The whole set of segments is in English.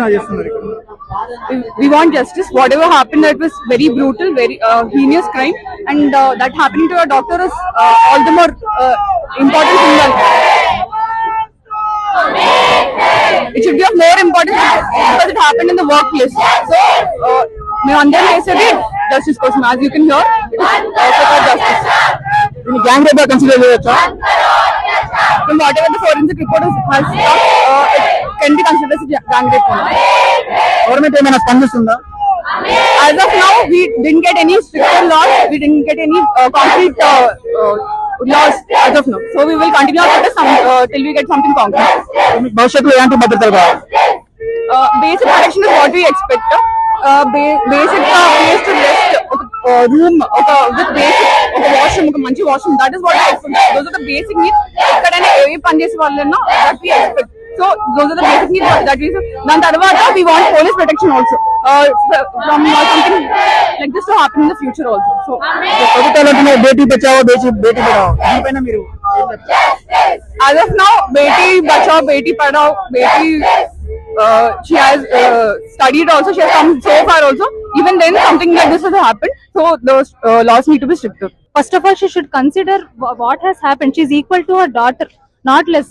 నిరసన చేస్తున్నారు ఇక్కడ we want justice. Whatever happened, that was very brutal, very uh, heinous crime, and uh, that happening to a doctor is uh, all the more uh, important thing. than- It should be of more importance because it happened in the workplace. So, uh, మేము అందరం చేసేది justice కోసం as you can hear justice దీన్ని gang rape consider చేయొచ్చా from whatever the forensic report has, hasn't constituency gang rape government ఏమైనా స్పందిస్తుందా as of now we didn't get any stricter laws we didn't get any uh, concrete uh, uh, laws as of now. So we will continue our protest uh, till we get something concrete. భవిష్యత్తులో ఎలాంటి భద్రతలు కావాలి? Basic protection is what we expect basic place to rest ఒక uh, room ఒక with basic ఒక washroom ఒక మంచి washroom that is what those are the basic need ఎక్కడైనా ఏ పని చేసే వాళ్ళైనా that we expect So those are the basic needs that we దాని తర్వాత we want police protection also uh, fr- from uh, something like this to happen in the future also. So ప్రభుత్వాలు అంటున్నాయి బేటీ బచావో బేటీ బేటీ పడావో దీనిపైన మీరు ఏం చెప్తారు? as of now, Beti Bachao, Beti Padhao, Beti, uh, she has uh, studied also, she has come so far also. Even then, something like this has happened. So those uh, laws need to be stricter. first of all she should consider wh- what has happened she's equal to her daughter not less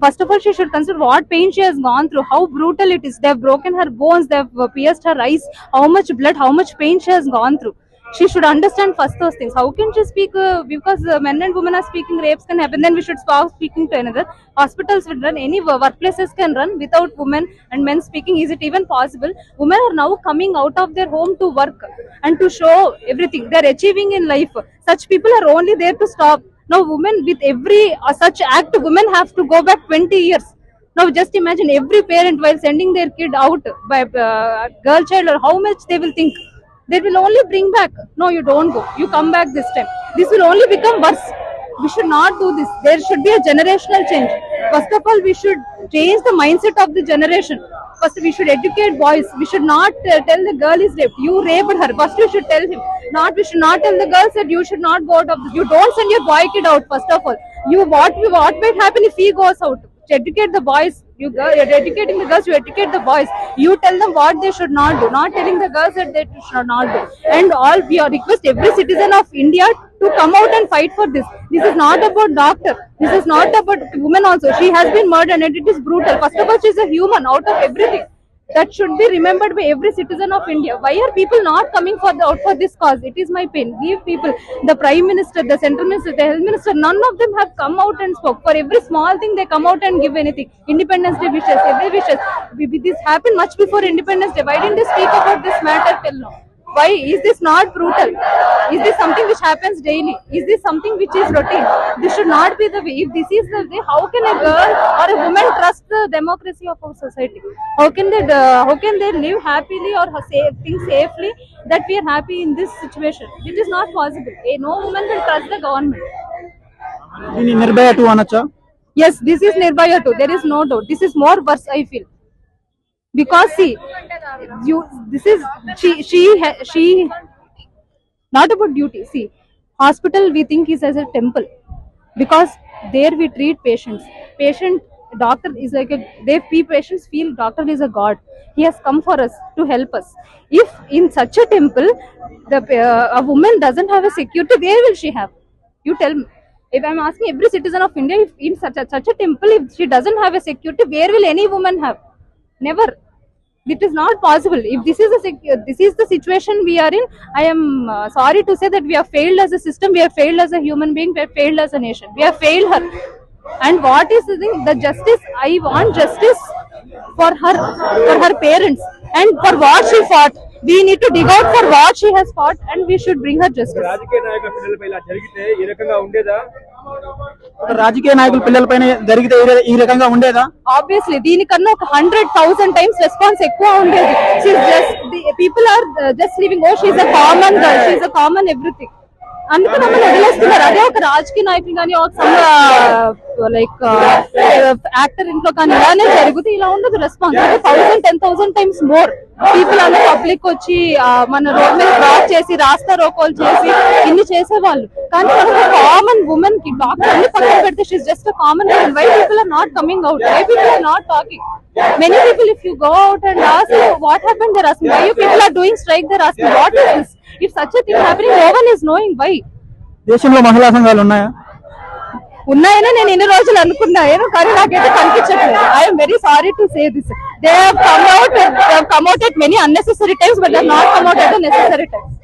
first of all she should consider what pain she has gone through how brutal it is. They've broken her bones they've uh, pierced her eyes how much blood how much pain she has gone through. She should understand first those things. How can she speak uh, because uh, men and women are speaking rapes can happen then we should stop speaking to another. Hospitals will run any wo- workplaces can run without women and men speaking. Is it even possible? Women are now coming out of their home to work and to show everything. They're achieving in life. Such people are only there to stop now women with every uh, such act women have to go back 20 years. Now just imagine every parent while sending their kid out by uh, girl child or how much they will think. They will only bring back no you don't go. You come back this time. This will only become worse. We should not do this. There should be a generational change. First of all we should change the mindset of the generation first we should educate boys. We should not uh, tell the girl is raped. You raped her. First you should tell him. Not we should not tell the girls that you should not go out of the you don't send your boy kid out first of all. You what what might happen if he goes out? Educate the boys you girl, you're educating the girls you educate the boys. You tell them what they should not do. Not telling the girls that they should not do. And all we are request every citizen of india to come out and fight for this this is not about doctor this is not about women also she has been murdered and it is brutal first of all she is a human out of everything that should be remembered by every citizen of India. Why are people not coming for the, for this cause? It is my pain. Give people, the Prime Minister, the Central Minister, the Health Minister, none of them have come out and spoke. For every small thing, they come out and give anything. Independence Day wishes, every wishes. This happened much before Independence Day. Why didn't they speak about this matter till now? Why is this not brutal? Is this something which happens daily? Is this something which is routine? This should not be the way. If this is the way, how can a girl or a woman trust the democracy of our society? How can they uh, how can they live happily or safe, think safely that we are happy in this situation? It is not possible. No woman will trust the government. Yes, this is Nirbhaya too. There is no doubt. This is more worse, I feel. Because see, you this is she she she not about duty. See, hospital we think is as a temple because there we treat patients. Patient doctor is like a they patients feel doctor is a god. He has come for us to help us. If in such a temple, the uh, a woman doesn't have a security, where will she have? You tell me. If I'm asking every citizen of India, if in such a, such a temple, if she doesn't have a security, where will any woman have? Never. It is not possible. If this is the this is the situation we are in, I am uh, sorry to say that we have failed as a system. We have failed as a human being. We have failed as a nation. We have failed her. And what is the thing? The justice. I want justice for her, for her parents, and for what she fought. We need to dig out for what she has fought, and we should bring her justice. రాజకీయ నాయకుల జరిగితే ఈ రకంగా ఉండేదా పిల్లలపైన జరిగితే ఈ రకంగా ఉండేదా? ఆబ్వియస్లీ దీనికన్నా ఒక హండ్రెడ్ థౌసండ్ టైమ్స్ రెస్పాన్స్ ఎక్కువ ఉండేది. People are just living oh she a common girl a common everything అందుకు మమ్మల్ని వదిలేస్తున్నారు. అదే ఒక రాజకీయ నాయకులు కానీ ఒక లైక్ యాక్టర్ ఇంట్లో కానీ ఇలానే జరిగితే ఇలా ఉండదు response thousand ten thousand times more people అందరూ పబ్లిక్ వచ్చి మన రోడ్ మీద క్రాస్ చేసి రాస్తా రోకోలు చేసి ఇన్ని చేసేవాళ్ళు. కానీ మనకు కామన్ ఉమెన్కి డాక్టర్ అన్ని పక్కన పెడితే she's just common women why people are not coming out why people are not talking many people if you go out and ask what happen there ask why you people are doing strike there ask what is if such thing happening no one is knowing why దేశంలో మహిళా సంఘాలు ఉన్నాయా? ఉన్నాయని నేను ఇన్ని రోజులు అనుకున్నాను కానీ నాకైతే కనిపించట్లేదు. I'm very sorry to say this they have come out they have come out at many unnecessary times but not come out at necessary times